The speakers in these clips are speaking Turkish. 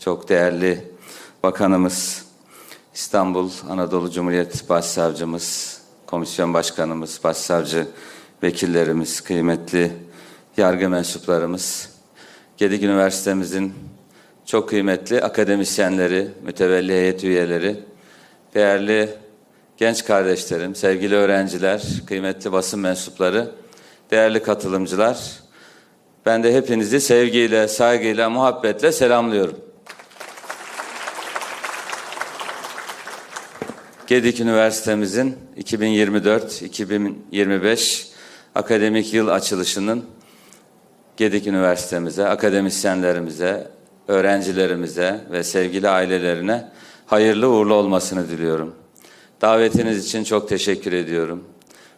çok değerli bakanımız, İstanbul Anadolu Cumhuriyet Başsavcımız, Komisyon Başkanımız, Başsavcı vekillerimiz, kıymetli yargı mensuplarımız, Gedik Üniversitemizin çok kıymetli akademisyenleri, mütevelli heyet üyeleri, değerli genç kardeşlerim, sevgili öğrenciler, kıymetli basın mensupları, değerli katılımcılar, ben de hepinizi sevgiyle, saygıyla, muhabbetle selamlıyorum. Gedik Üniversitemizin 2024-2025 akademik yıl açılışının Gedik Üniversitemize, akademisyenlerimize, öğrencilerimize ve sevgili ailelerine hayırlı uğurlu olmasını diliyorum. Davetiniz için çok teşekkür ediyorum.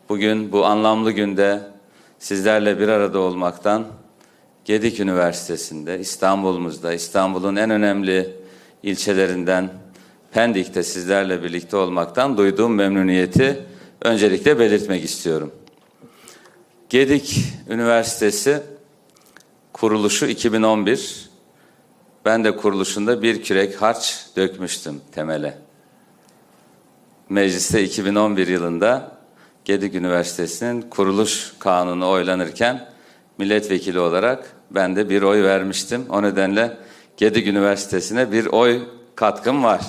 Bugün bu anlamlı günde sizlerle bir arada olmaktan Gedik Üniversitesi'nde, İstanbul'umuzda, İstanbul'un en önemli ilçelerinden Pendik'te sizlerle birlikte olmaktan duyduğum memnuniyeti öncelikle belirtmek istiyorum. Gedik Üniversitesi kuruluşu 2011. Ben de kuruluşunda bir kürek harç dökmüştüm temele. Mecliste 2011 yılında Gedik Üniversitesi'nin kuruluş kanunu oylanırken milletvekili olarak ben de bir oy vermiştim. O nedenle Gedik Üniversitesi'ne bir oy katkım var.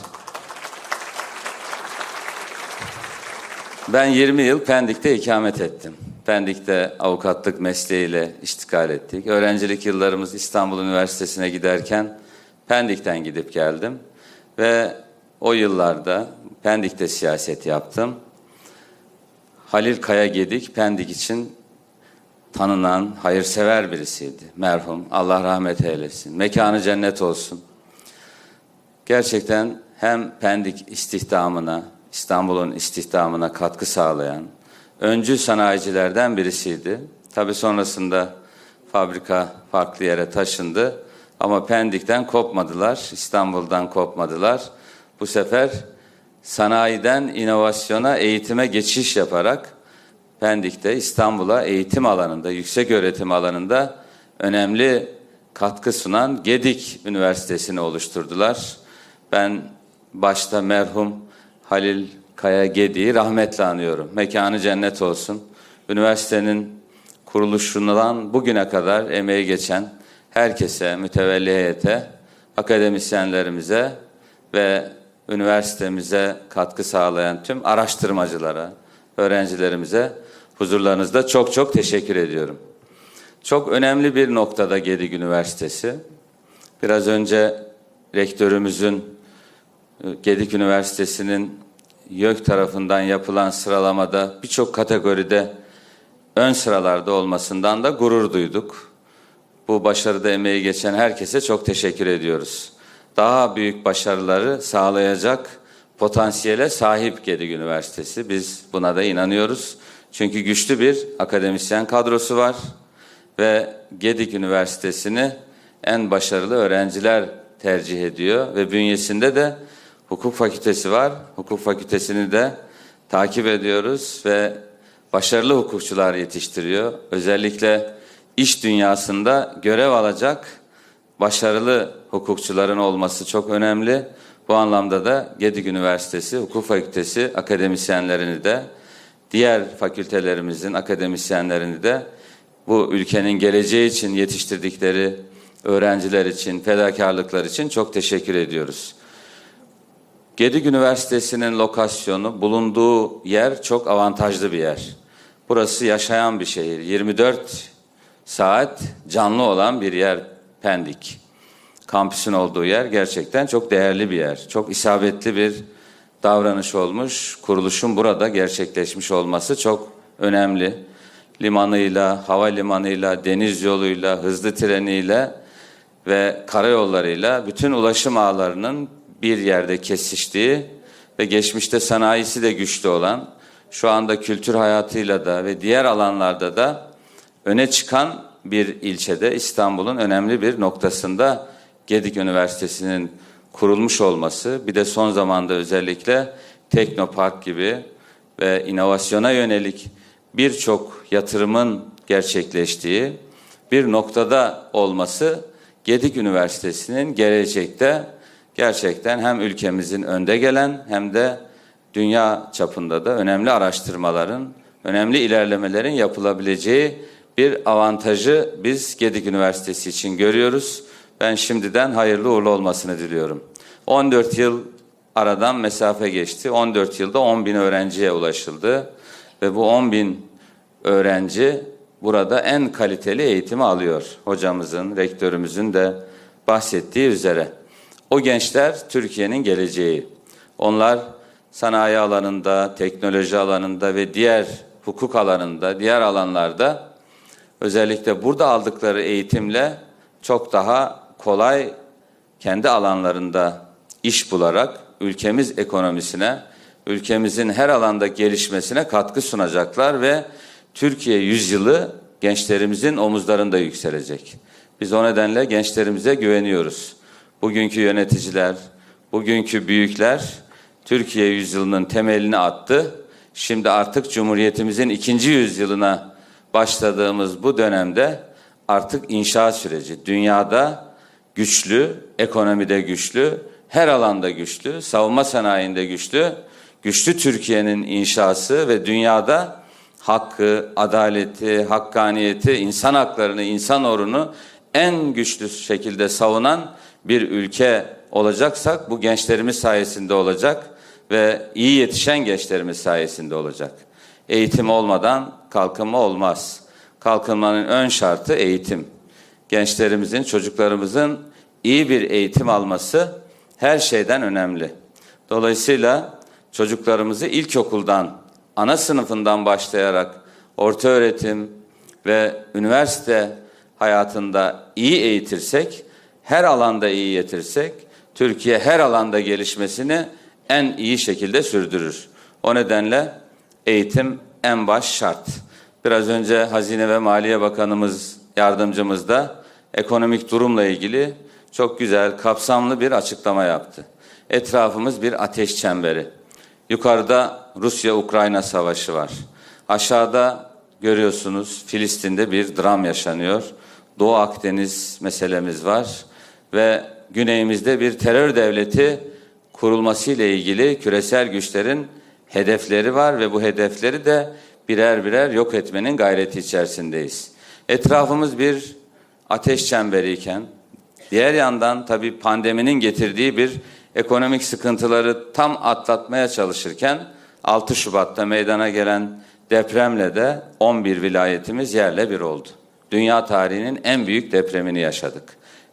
Ben 20 yıl Pendik'te ikamet ettim. Pendik'te avukatlık mesleğiyle iştikal ettik. Öğrencilik yıllarımız İstanbul Üniversitesi'ne giderken Pendik'ten gidip geldim. Ve o yıllarda Pendik'te siyaset yaptım. Halil Kaya Gedik Pendik için tanınan, hayırsever birisiydi. Merhum, Allah rahmet eylesin. Mekanı cennet olsun. Gerçekten hem Pendik istihdamına, İstanbul'un istihdamına katkı sağlayan öncü sanayicilerden birisiydi. Tabii sonrasında fabrika farklı yere taşındı ama Pendik'ten kopmadılar, İstanbul'dan kopmadılar. Bu sefer sanayiden inovasyona, eğitime geçiş yaparak Pendik'te İstanbul'a eğitim alanında, yüksek öğretim alanında önemli katkı sunan Gedik Üniversitesi'ni oluşturdular. Ben başta merhum Halil Kaya Gedi'yi rahmetle anıyorum. Mekanı cennet olsun. Üniversitenin kuruluşundan bugüne kadar emeği geçen herkese, mütevelli heyete, akademisyenlerimize ve üniversitemize katkı sağlayan tüm araştırmacılara, öğrencilerimize huzurlarınızda çok çok teşekkür ediyorum. Çok önemli bir noktada Gedik Üniversitesi. Biraz önce rektörümüzün Gedik Üniversitesi'nin YÖK tarafından yapılan sıralamada birçok kategoride ön sıralarda olmasından da gurur duyduk. Bu başarıda emeği geçen herkese çok teşekkür ediyoruz. Daha büyük başarıları sağlayacak potansiyele sahip Gedik Üniversitesi. Biz buna da inanıyoruz. Çünkü güçlü bir akademisyen kadrosu var ve Gedik Üniversitesi'ni en başarılı öğrenciler tercih ediyor ve bünyesinde de hukuk fakültesi var. Hukuk fakültesini de takip ediyoruz ve başarılı hukukçular yetiştiriyor. Özellikle iş dünyasında görev alacak başarılı hukukçuların olması çok önemli. Bu anlamda da Gedik Üniversitesi Hukuk Fakültesi akademisyenlerini de diğer fakültelerimizin akademisyenlerini de bu ülkenin geleceği için yetiştirdikleri öğrenciler için, fedakarlıklar için çok teşekkür ediyoruz. Gedik Üniversitesi'nin lokasyonu, bulunduğu yer çok avantajlı bir yer. Burası yaşayan bir şehir. 24 saat canlı olan bir yer Pendik. Kampüsün olduğu yer gerçekten çok değerli bir yer. Çok isabetli bir davranış olmuş. Kuruluşun burada gerçekleşmiş olması çok önemli. Limanıyla, havalimanıyla, deniz yoluyla, hızlı treniyle ve karayollarıyla bütün ulaşım ağlarının bir yerde kesiştiği ve geçmişte sanayisi de güçlü olan, şu anda kültür hayatıyla da ve diğer alanlarda da öne çıkan bir ilçede İstanbul'un önemli bir noktasında Gedik Üniversitesi'nin kurulmuş olması, bir de son zamanda özellikle Teknopark gibi ve inovasyona yönelik birçok yatırımın gerçekleştiği bir noktada olması Gedik Üniversitesi'nin gelecekte gerçekten hem ülkemizin önde gelen hem de dünya çapında da önemli araştırmaların, önemli ilerlemelerin yapılabileceği bir avantajı biz Gedik Üniversitesi için görüyoruz. Ben şimdiden hayırlı uğurlu olmasını diliyorum. 14 yıl aradan mesafe geçti. 14 yılda 10 bin öğrenciye ulaşıldı. Ve bu 10 bin öğrenci burada en kaliteli eğitimi alıyor. Hocamızın, rektörümüzün de bahsettiği üzere. O gençler Türkiye'nin geleceği. Onlar sanayi alanında, teknoloji alanında ve diğer hukuk alanında, diğer alanlarda özellikle burada aldıkları eğitimle çok daha kolay kendi alanlarında iş bularak ülkemiz ekonomisine, ülkemizin her alanda gelişmesine katkı sunacaklar ve Türkiye yüzyılı gençlerimizin omuzlarında yükselecek. Biz o nedenle gençlerimize güveniyoruz. Bugünkü yöneticiler, bugünkü büyükler Türkiye yüzyılının temelini attı. Şimdi artık Cumhuriyetimizin ikinci yüzyılına başladığımız bu dönemde artık inşaat süreci. Dünyada güçlü, ekonomide güçlü, her alanda güçlü, savunma sanayinde güçlü, güçlü Türkiye'nin inşası ve dünyada hakkı, adaleti, hakkaniyeti, insan haklarını, insan orunu en güçlü şekilde savunan bir ülke olacaksak bu gençlerimiz sayesinde olacak ve iyi yetişen gençlerimiz sayesinde olacak. Eğitim olmadan kalkınma olmaz. Kalkınmanın ön şartı eğitim. Gençlerimizin, çocuklarımızın iyi bir eğitim alması her şeyden önemli. Dolayısıyla çocuklarımızı ilkokuldan, ana sınıfından başlayarak orta öğretim ve üniversite hayatında iyi eğitirsek, her alanda iyi yetirsek, Türkiye her alanda gelişmesini en iyi şekilde sürdürür. O nedenle eğitim en baş şart. Biraz önce Hazine ve Maliye Bakanımız, yardımcımız da ekonomik durumla ilgili çok güzel, kapsamlı bir açıklama yaptı. Etrafımız bir ateş çemberi. Yukarıda Rusya-Ukrayna savaşı var. Aşağıda görüyorsunuz Filistin'de bir dram yaşanıyor. Doğu Akdeniz meselemiz var ve güneyimizde bir terör devleti kurulması ile ilgili küresel güçlerin hedefleri var ve bu hedefleri de birer birer yok etmenin gayreti içerisindeyiz. Etrafımız bir ateş çemberiyken diğer yandan tabii pandeminin getirdiği bir ekonomik sıkıntıları tam atlatmaya çalışırken 6 Şubat'ta meydana gelen depremle de 11 vilayetimiz yerle bir oldu. Dünya tarihinin en büyük depremini yaşadık.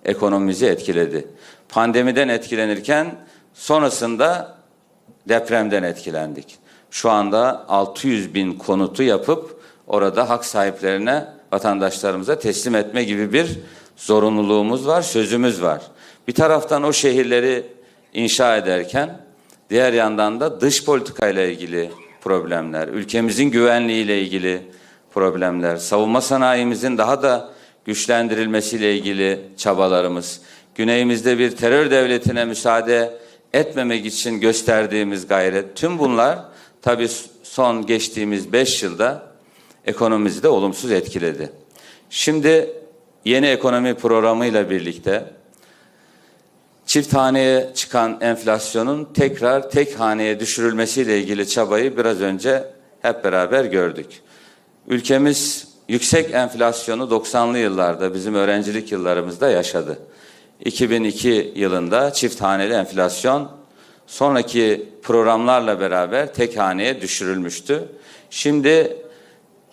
Ekonomimizi etkiledi. Pandemiden etkilenirken sonrasında depremden etkilendik. Şu anda 600 bin konutu yapıp orada hak sahiplerine, vatandaşlarımıza teslim etme gibi bir zorunluluğumuz var, sözümüz var. Bir taraftan o şehirleri inşa ederken diğer yandan da dış politikayla ilgili problemler, ülkemizin güvenliğiyle ilgili problemler, savunma sanayimizin daha da güçlendirilmesiyle ilgili çabalarımız, güneyimizde bir terör devletine müsaade etmemek için gösterdiğimiz gayret, tüm bunlar tabii son geçtiğimiz beş yılda ekonomimizi de olumsuz etkiledi. Şimdi yeni ekonomi programıyla birlikte çift haneye çıkan enflasyonun tekrar tek haneye düşürülmesiyle ilgili çabayı biraz önce hep beraber gördük. Ülkemiz yüksek enflasyonu 90'lı yıllarda bizim öğrencilik yıllarımızda yaşadı. 2002 yılında çift haneli enflasyon sonraki programlarla beraber tek haneye düşürülmüştü. Şimdi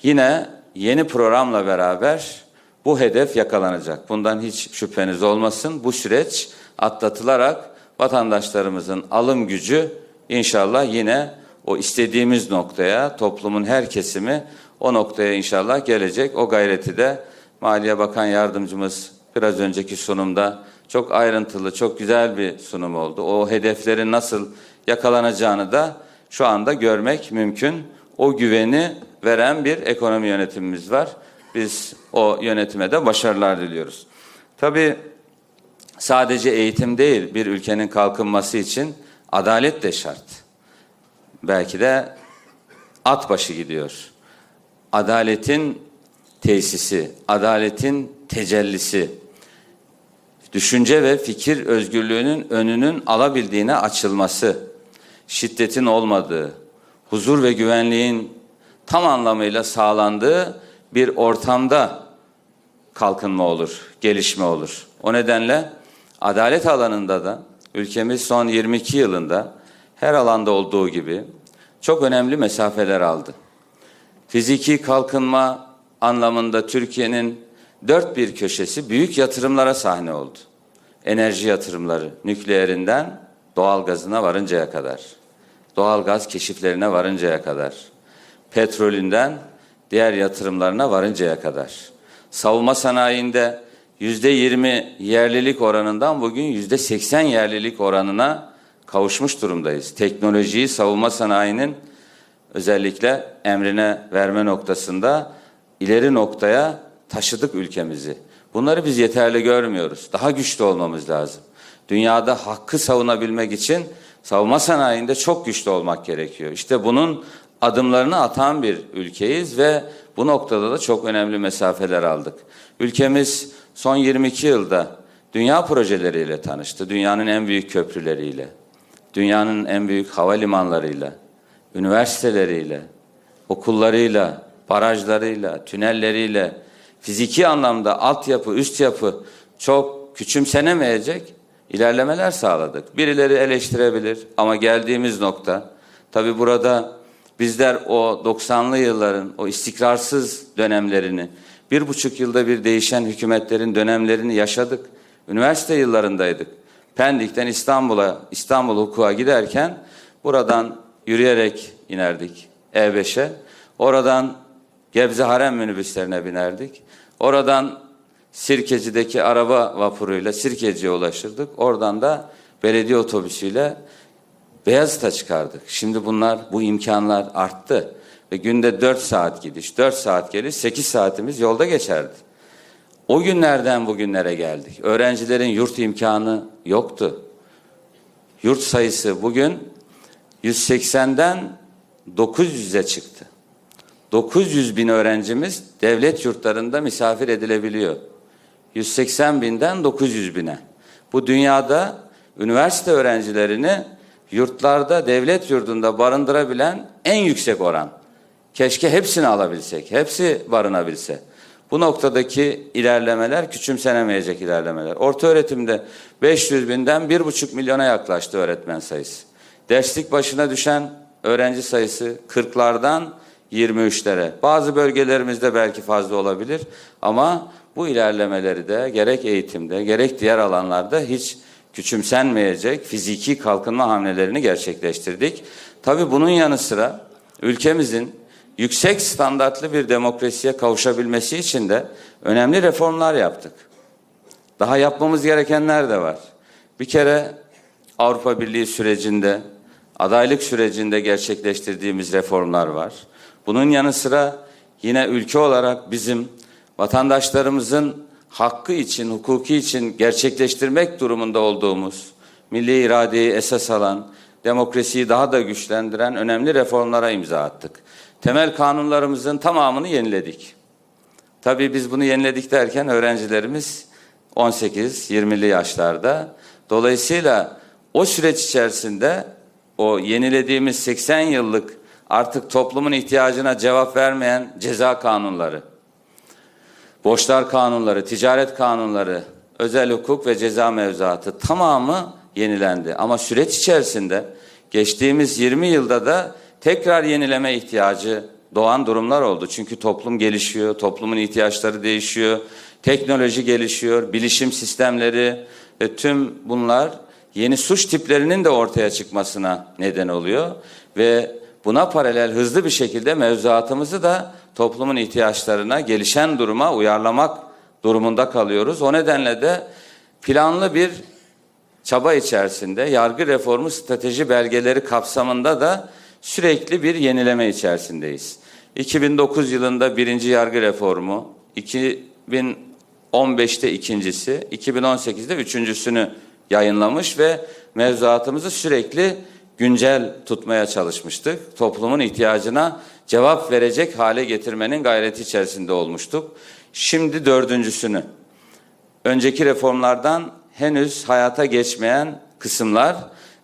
yine yeni programla beraber bu hedef yakalanacak. Bundan hiç şüpheniz olmasın. Bu süreç atlatılarak vatandaşlarımızın alım gücü inşallah yine o istediğimiz noktaya toplumun her kesimi o noktaya inşallah gelecek. O gayreti de Maliye Bakan Yardımcımız biraz önceki sunumda çok ayrıntılı, çok güzel bir sunum oldu. O hedeflerin nasıl yakalanacağını da şu anda görmek mümkün. O güveni veren bir ekonomi yönetimimiz var. Biz o yönetime de başarılar diliyoruz. Tabii sadece eğitim değil, bir ülkenin kalkınması için adalet de şart. Belki de at başı gidiyor. Adaletin tesisi, adaletin tecellisi, düşünce ve fikir özgürlüğünün önünün alabildiğine açılması, şiddetin olmadığı, huzur ve güvenliğin tam anlamıyla sağlandığı bir ortamda kalkınma olur, gelişme olur. O nedenle adalet alanında da ülkemiz son 22 yılında her alanda olduğu gibi çok önemli mesafeler aldı. Fiziki kalkınma anlamında Türkiye'nin dört bir köşesi büyük yatırımlara sahne oldu. Enerji yatırımları, nükleerinden doğal gazına varıncaya kadar, doğal gaz keşiflerine varıncaya kadar, petrolünden diğer yatırımlarına varıncaya kadar. Savunma sanayinde yüzde yirmi yerlilik oranından bugün yüzde seksen yerlilik oranına kavuşmuş durumdayız. Teknolojiyi savunma sanayinin özellikle emrine verme noktasında ileri noktaya taşıdık ülkemizi. Bunları biz yeterli görmüyoruz. Daha güçlü olmamız lazım. Dünyada hakkı savunabilmek için savunma sanayinde çok güçlü olmak gerekiyor. İşte bunun adımlarını atan bir ülkeyiz ve bu noktada da çok önemli mesafeler aldık. Ülkemiz son 22 yılda dünya projeleriyle tanıştı. Dünyanın en büyük köprüleriyle, dünyanın en büyük havalimanlarıyla, üniversiteleriyle, okullarıyla, barajlarıyla, tünelleriyle, fiziki anlamda altyapı, üst yapı çok küçümsenemeyecek ilerlemeler sağladık. Birileri eleştirebilir ama geldiğimiz nokta, tabi burada bizler o 90'lı yılların o istikrarsız dönemlerini, bir buçuk yılda bir değişen hükümetlerin dönemlerini yaşadık. Üniversite yıllarındaydık. Pendik'ten İstanbul'a, İstanbul hukuka giderken buradan yürüyerek inerdik E5'e. Oradan Gebze Harem minibüslerine binerdik. Oradan Sirkeci'deki araba vapuruyla Sirkeci'ye ulaşırdık. Oradan da belediye otobüsüyle Beyazıt'a çıkardık. Şimdi bunlar, bu imkanlar arttı. Ve günde 4 saat gidiş, 4 saat geliş, 8 saatimiz yolda geçerdi. O günlerden bugünlere geldik. Öğrencilerin yurt imkanı yoktu. Yurt sayısı bugün 180'den 900'e çıktı. 900 bin öğrencimiz devlet yurtlarında misafir edilebiliyor. 180 binden 900 bine. Bu dünyada üniversite öğrencilerini yurtlarda, devlet yurdunda barındırabilen en yüksek oran. Keşke hepsini alabilsek, hepsi barınabilse. Bu noktadaki ilerlemeler küçümsenemeyecek ilerlemeler. Orta öğretimde 500 binden 1,5 milyona yaklaştı öğretmen sayısı. Derslik başına düşen öğrenci sayısı 40'lardan 23'lere. Bazı bölgelerimizde belki fazla olabilir ama bu ilerlemeleri de gerek eğitimde gerek diğer alanlarda hiç küçümsenmeyecek fiziki kalkınma hamlelerini gerçekleştirdik. Tabii bunun yanı sıra ülkemizin yüksek standartlı bir demokrasiye kavuşabilmesi için de önemli reformlar yaptık. Daha yapmamız gerekenler de var. Bir kere Avrupa Birliği sürecinde, adaylık sürecinde gerçekleştirdiğimiz reformlar var. Bunun yanı sıra yine ülke olarak bizim vatandaşlarımızın hakkı için, hukuki için gerçekleştirmek durumunda olduğumuz, milli iradeyi esas alan, demokrasiyi daha da güçlendiren önemli reformlara imza attık. Temel kanunlarımızın tamamını yeniledik. Tabii biz bunu yeniledik derken öğrencilerimiz 18-20'li yaşlarda. Dolayısıyla o süreç içerisinde o yenilediğimiz 80 yıllık artık toplumun ihtiyacına cevap vermeyen ceza kanunları, borçlar kanunları, ticaret kanunları, özel hukuk ve ceza mevzuatı tamamı yenilendi. Ama süreç içerisinde geçtiğimiz 20 yılda da tekrar yenileme ihtiyacı doğan durumlar oldu. Çünkü toplum gelişiyor, toplumun ihtiyaçları değişiyor, teknoloji gelişiyor, bilişim sistemleri ve tüm bunlar yeni suç tiplerinin de ortaya çıkmasına neden oluyor ve buna paralel hızlı bir şekilde mevzuatımızı da toplumun ihtiyaçlarına, gelişen duruma uyarlamak durumunda kalıyoruz. O nedenle de planlı bir çaba içerisinde yargı reformu strateji belgeleri kapsamında da sürekli bir yenileme içerisindeyiz. 2009 yılında birinci yargı reformu, 2015'te ikincisi, 2018'de üçüncüsünü yayınlamış ve mevzuatımızı sürekli güncel tutmaya çalışmıştık. Toplumun ihtiyacına cevap verecek hale getirmenin gayreti içerisinde olmuştuk. Şimdi dördüncüsünü, önceki reformlardan henüz hayata geçmeyen kısımlar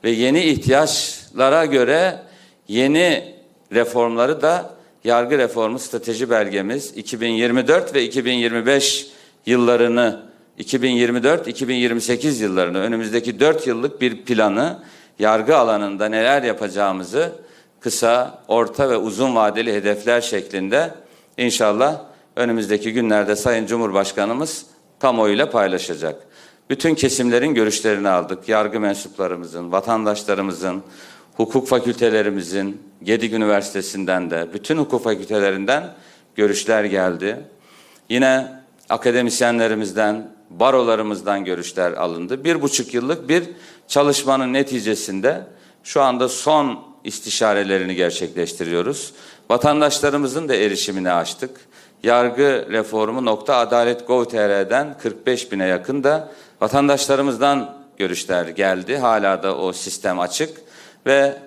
ve yeni ihtiyaçlara göre yeni reformları da yargı reformu strateji belgemiz 2024 ve 2025 yıllarını 2024-2028 yıllarını önümüzdeki 4 yıllık bir planı yargı alanında neler yapacağımızı kısa, orta ve uzun vadeli hedefler şeklinde inşallah önümüzdeki günlerde Sayın Cumhurbaşkanımız kamuoyuyla paylaşacak. Bütün kesimlerin görüşlerini aldık. Yargı mensuplarımızın, vatandaşlarımızın, hukuk fakültelerimizin, Gedik Üniversitesi'nden de, bütün hukuk fakültelerinden görüşler geldi. Yine akademisyenlerimizden, barolarımızdan görüşler alındı. Bir buçuk yıllık bir çalışmanın neticesinde şu anda son istişarelerini gerçekleştiriyoruz. Vatandaşlarımızın da erişimini açtık. Yargı reformu nokta adalet.gov.tr'den 45 bine yakın da vatandaşlarımızdan görüşler geldi. Hala da o sistem açık ve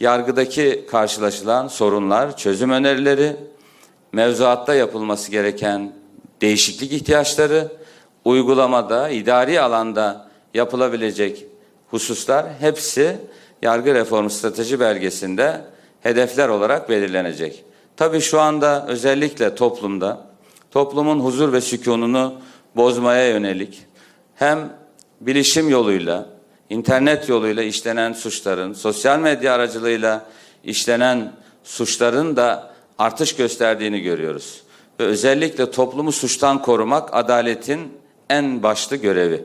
yargıdaki karşılaşılan sorunlar, çözüm önerileri, mevzuatta yapılması gereken değişiklik ihtiyaçları, uygulamada, idari alanda yapılabilecek hususlar hepsi yargı reformu strateji belgesinde hedefler olarak belirlenecek. Tabii şu anda özellikle toplumda toplumun huzur ve sükununu bozmaya yönelik hem bilişim yoluyla, internet yoluyla işlenen suçların, sosyal medya aracılığıyla işlenen suçların da artış gösterdiğini görüyoruz. Ve özellikle toplumu suçtan korumak adaletin en başlı görevi.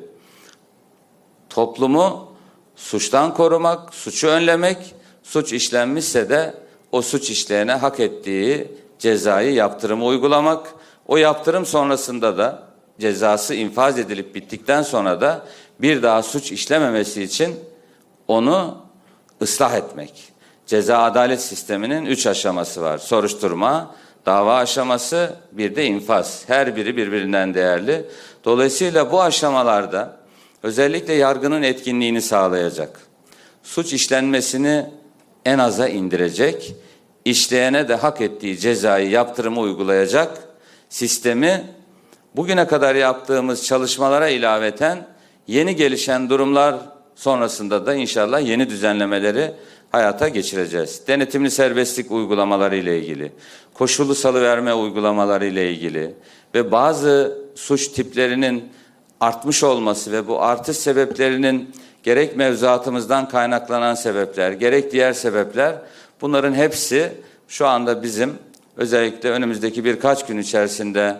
Toplumu suçtan korumak, suçu önlemek, suç işlenmişse de o suç işleyene hak ettiği cezayı, yaptırımı uygulamak, o yaptırım sonrasında da cezası infaz edilip bittikten sonra da bir daha suç işlememesi için onu ıslah etmek. Ceza adalet sisteminin üç aşaması var. Soruşturma, dava aşaması, bir de infaz. Her biri birbirinden değerli. Dolayısıyla bu aşamalarda özellikle yargının etkinliğini sağlayacak. Suç işlenmesini en aza indirecek, işleyene de hak ettiği cezayı yaptırımı uygulayacak sistemi bugüne kadar yaptığımız çalışmalara ilaveten yeni gelişen durumlar sonrasında da inşallah yeni düzenlemeleri hayata geçireceğiz. Denetimli serbestlik uygulamaları ile ilgili, koşullu salıverme uygulamaları ile ilgili ve bazı suç tiplerinin artmış olması ve bu artış sebeplerinin gerek mevzuatımızdan kaynaklanan sebepler, gerek diğer sebepler bunların hepsi şu anda bizim özellikle önümüzdeki birkaç gün içerisinde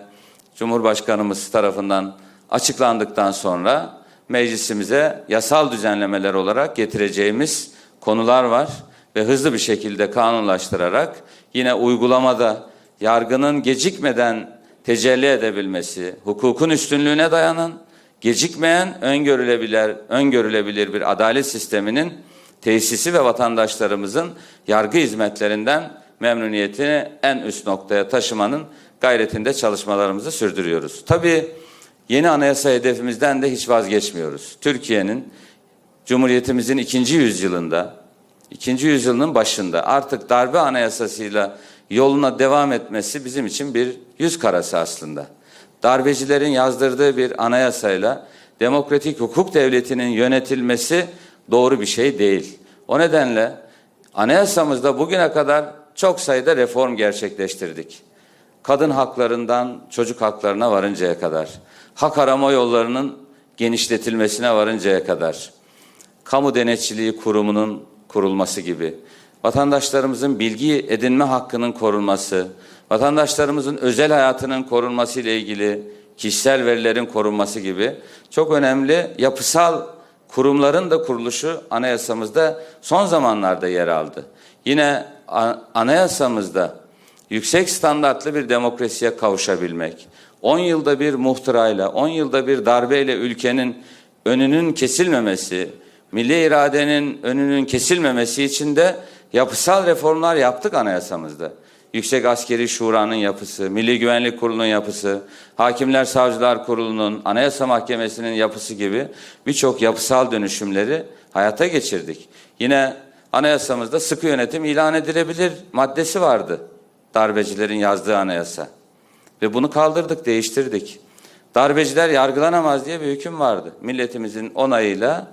Cumhurbaşkanımız tarafından açıklandıktan sonra meclisimize yasal düzenlemeler olarak getireceğimiz konular var ve hızlı bir şekilde kanunlaştırarak yine uygulamada yargının gecikmeden tecelli edebilmesi, hukukun üstünlüğüne dayanan, gecikmeyen, öngörülebilir, öngörülebilir bir adalet sisteminin tesisi ve vatandaşlarımızın yargı hizmetlerinden memnuniyetini en üst noktaya taşımanın gayretinde çalışmalarımızı sürdürüyoruz. Tabii yeni anayasa hedefimizden de hiç vazgeçmiyoruz. Türkiye'nin Cumhuriyetimizin ikinci yüzyılında, ikinci yüzyılının başında artık darbe anayasasıyla yoluna devam etmesi bizim için bir yüz karası aslında. Darbecilerin yazdırdığı bir anayasayla demokratik hukuk devletinin yönetilmesi doğru bir şey değil. O nedenle anayasamızda bugüne kadar çok sayıda reform gerçekleştirdik. Kadın haklarından çocuk haklarına varıncaya kadar, hak arama yollarının genişletilmesine varıncaya kadar, kamu denetçiliği kurumunun kurulması gibi, vatandaşlarımızın bilgi edinme hakkının korunması, vatandaşlarımızın özel hayatının korunması ile ilgili kişisel verilerin korunması gibi çok önemli yapısal kurumların da kuruluşu anayasamızda son zamanlarda yer aldı. Yine anayasamızda yüksek standartlı bir demokrasiye kavuşabilmek, 10 yılda bir muhtırayla, 10 yılda bir darbeyle ülkenin önünün kesilmemesi, milli iradenin önünün kesilmemesi için de yapısal reformlar yaptık anayasamızda. Yüksek Askeri Şura'nın yapısı, Milli Güvenlik Kurulu'nun yapısı, Hakimler Savcılar Kurulu'nun, Anayasa Mahkemesi'nin yapısı gibi birçok yapısal dönüşümleri hayata geçirdik. Yine anayasamızda sıkı yönetim ilan edilebilir maddesi vardı. Darbecilerin yazdığı anayasa. Ve bunu kaldırdık, değiştirdik. Darbeciler yargılanamaz diye bir hüküm vardı. Milletimizin onayıyla,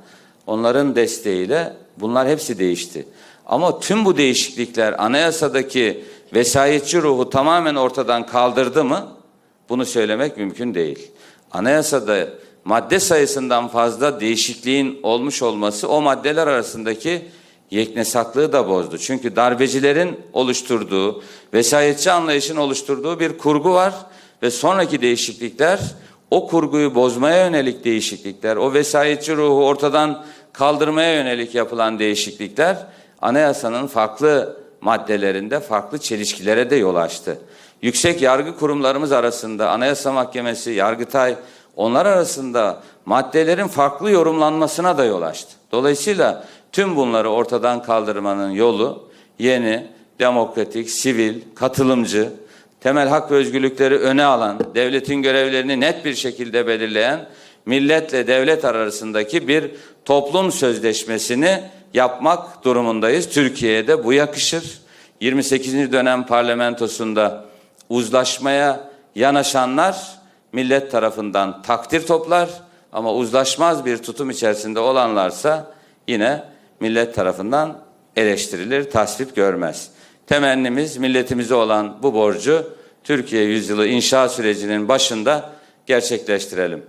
onların desteğiyle bunlar hepsi değişti. Ama tüm bu değişiklikler anayasadaki vesayetçi ruhu tamamen ortadan kaldırdı mı? Bunu söylemek mümkün değil. Anayasada madde sayısından fazla değişikliğin olmuş olması o maddeler arasındaki yeknesaklığı da bozdu. Çünkü darbecilerin oluşturduğu, vesayetçi anlayışın oluşturduğu bir kurgu var ve sonraki değişiklikler o kurguyu bozmaya yönelik değişiklikler, o vesayetçi ruhu ortadan kaldırmaya yönelik yapılan değişiklikler anayasanın farklı maddelerinde farklı çelişkilere de yol açtı. Yüksek yargı kurumlarımız arasında Anayasa Mahkemesi, Yargıtay onlar arasında maddelerin farklı yorumlanmasına da yol açtı. Dolayısıyla tüm bunları ortadan kaldırmanın yolu yeni, demokratik, sivil, katılımcı, temel hak ve özgürlükleri öne alan, devletin görevlerini net bir şekilde belirleyen, milletle devlet arasındaki bir toplum sözleşmesini yapmak durumundayız. Türkiye'ye de bu yakışır. 28. dönem parlamentosunda uzlaşmaya yanaşanlar millet tarafından takdir toplar ama uzlaşmaz bir tutum içerisinde olanlarsa yine millet tarafından eleştirilir, tasvip görmez. Temennimiz milletimize olan bu borcu Türkiye yüzyılı inşa sürecinin başında gerçekleştirelim.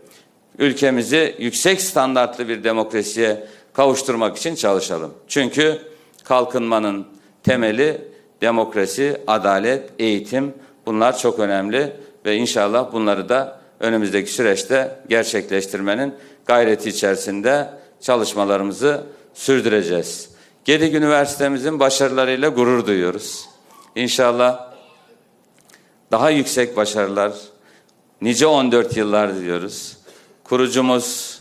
Ülkemizi yüksek standartlı bir demokrasiye kavuşturmak için çalışalım. Çünkü kalkınmanın temeli demokrasi, adalet, eğitim bunlar çok önemli ve inşallah bunları da önümüzdeki süreçte gerçekleştirmenin gayreti içerisinde çalışmalarımızı sürdüreceğiz. Gedik Üniversitemizin başarılarıyla gurur duyuyoruz. İnşallah daha yüksek başarılar, nice 14 yıllar diliyoruz. Kurucumuz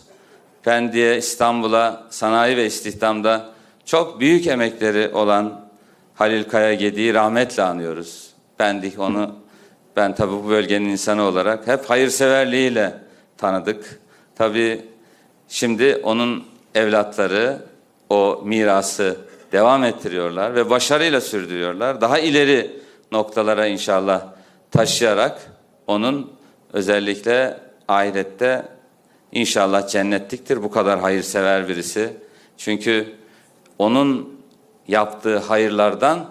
Pendik'e, İstanbul'a, sanayi ve istihdamda çok büyük emekleri olan Halil Kaya Gedi'yi rahmetle anıyoruz. Pendik onu, ben tabii bu bölgenin insanı olarak hep hayırseverliğiyle tanıdık. Tabii şimdi onun evlatları o mirası devam ettiriyorlar ve başarıyla sürdürüyorlar. Daha ileri noktalara inşallah taşıyarak onun özellikle ahirette inşallah cennetliktir bu kadar hayırsever birisi. Çünkü onun yaptığı hayırlardan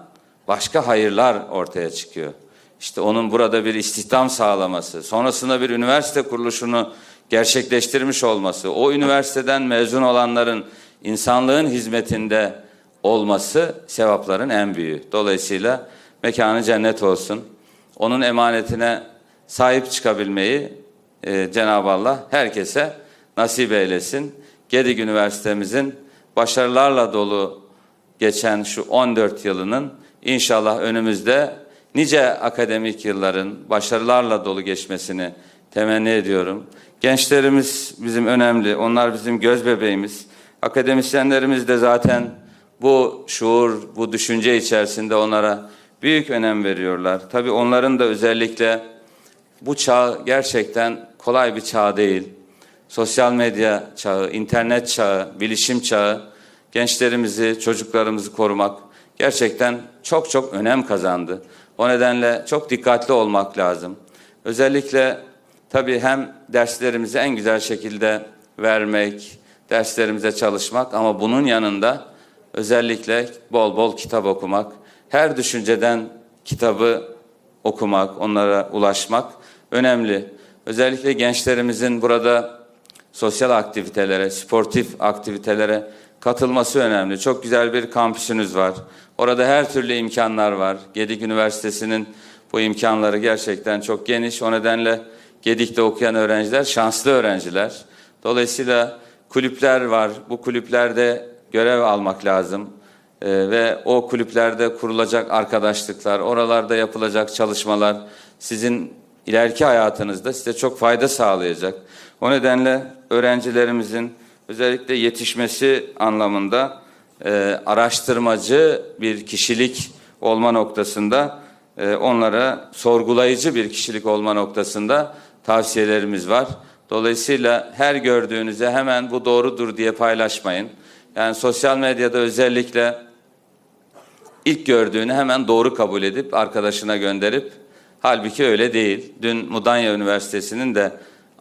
başka hayırlar ortaya çıkıyor. İşte onun burada bir istihdam sağlaması, sonrasında bir üniversite kuruluşunu gerçekleştirmiş olması, o üniversiteden mezun olanların insanlığın hizmetinde olması sevapların en büyüğü. Dolayısıyla mekanı cennet olsun. Onun emanetine sahip çıkabilmeyi e, Cenab-ı Allah herkese nasip eylesin. Gedik Üniversitemizin başarılarla dolu geçen şu 14 yılının inşallah önümüzde nice akademik yılların başarılarla dolu geçmesini temenni ediyorum. Gençlerimiz bizim önemli, onlar bizim göz bebeğimiz. Akademisyenlerimiz de zaten bu şuur, bu düşünce içerisinde onlara büyük önem veriyorlar. Tabii onların da özellikle bu çağ gerçekten kolay bir çağ değil. Sosyal medya çağı, internet çağı, bilişim çağı, gençlerimizi, çocuklarımızı korumak gerçekten çok çok önem kazandı. O nedenle çok dikkatli olmak lazım. Özellikle tabii hem derslerimizi en güzel şekilde vermek, derslerimize çalışmak ama bunun yanında özellikle bol bol kitap okumak, her düşünceden kitabı okumak, onlara ulaşmak önemli. Özellikle gençlerimizin burada sosyal aktivitelere, sportif aktivitelere katılması önemli. Çok güzel bir kampüsünüz var. Orada her türlü imkanlar var. Gedik Üniversitesi'nin bu imkanları gerçekten çok geniş. O nedenle Gedik'te okuyan öğrenciler şanslı öğrenciler. Dolayısıyla kulüpler var. Bu kulüplerde görev almak lazım. Ee, ve o kulüplerde kurulacak arkadaşlıklar, oralarda yapılacak çalışmalar sizin ileriki hayatınızda size çok fayda sağlayacak. O nedenle öğrencilerimizin özellikle yetişmesi anlamında e, araştırmacı bir kişilik olma noktasında e, onlara sorgulayıcı bir kişilik olma noktasında tavsiyelerimiz var. Dolayısıyla her gördüğünüze hemen bu doğrudur diye paylaşmayın. Yani sosyal medyada özellikle ilk gördüğünü hemen doğru kabul edip arkadaşına gönderip halbuki öyle değil. Dün Mudanya Üniversitesi'nin de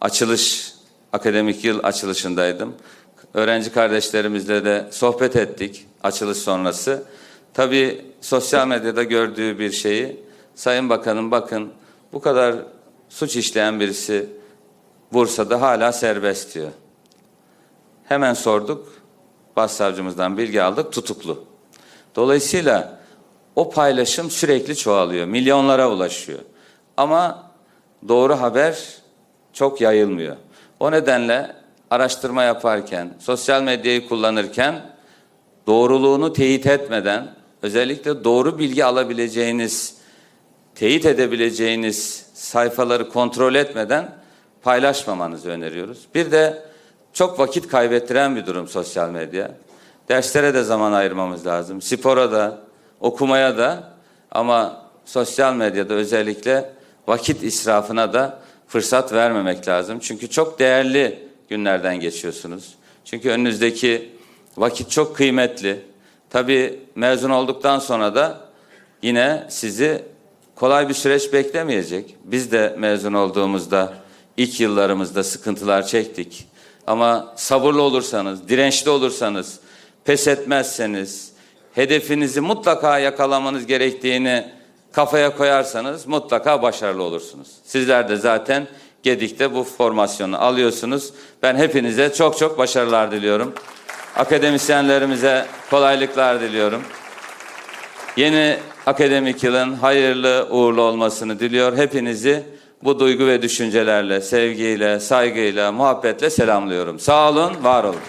açılış, akademik yıl açılışındaydım. Öğrenci kardeşlerimizle de sohbet ettik açılış sonrası. Tabii sosyal medyada gördüğü bir şeyi, Sayın Bakanım bakın bu kadar suç işleyen birisi Bursa'da hala serbest diyor. Hemen sorduk, başsavcımızdan bilgi aldık, tutuklu. Dolayısıyla o paylaşım sürekli çoğalıyor, milyonlara ulaşıyor. Ama doğru haber çok yayılmıyor. O nedenle araştırma yaparken, sosyal medyayı kullanırken doğruluğunu teyit etmeden, özellikle doğru bilgi alabileceğiniz, teyit edebileceğiniz sayfaları kontrol etmeden paylaşmamanızı öneriyoruz. Bir de çok vakit kaybettiren bir durum sosyal medya. Derslere de zaman ayırmamız lazım. Spora da, okumaya da ama sosyal medyada özellikle vakit israfına da fırsat vermemek lazım. Çünkü çok değerli günlerden geçiyorsunuz. Çünkü önünüzdeki vakit çok kıymetli. Tabii mezun olduktan sonra da yine sizi kolay bir süreç beklemeyecek. Biz de mezun olduğumuzda ilk yıllarımızda sıkıntılar çektik. Ama sabırlı olursanız, dirençli olursanız, pes etmezseniz, hedefinizi mutlaka yakalamanız gerektiğini kafaya koyarsanız mutlaka başarılı olursunuz. Sizler de zaten Gedik'te bu formasyonu alıyorsunuz. Ben hepinize çok çok başarılar diliyorum. Akademisyenlerimize kolaylıklar diliyorum. Yeni akademik yılın hayırlı uğurlu olmasını diliyor. Hepinizi bu duygu ve düşüncelerle, sevgiyle, saygıyla, muhabbetle selamlıyorum. Sağ olun, var olun.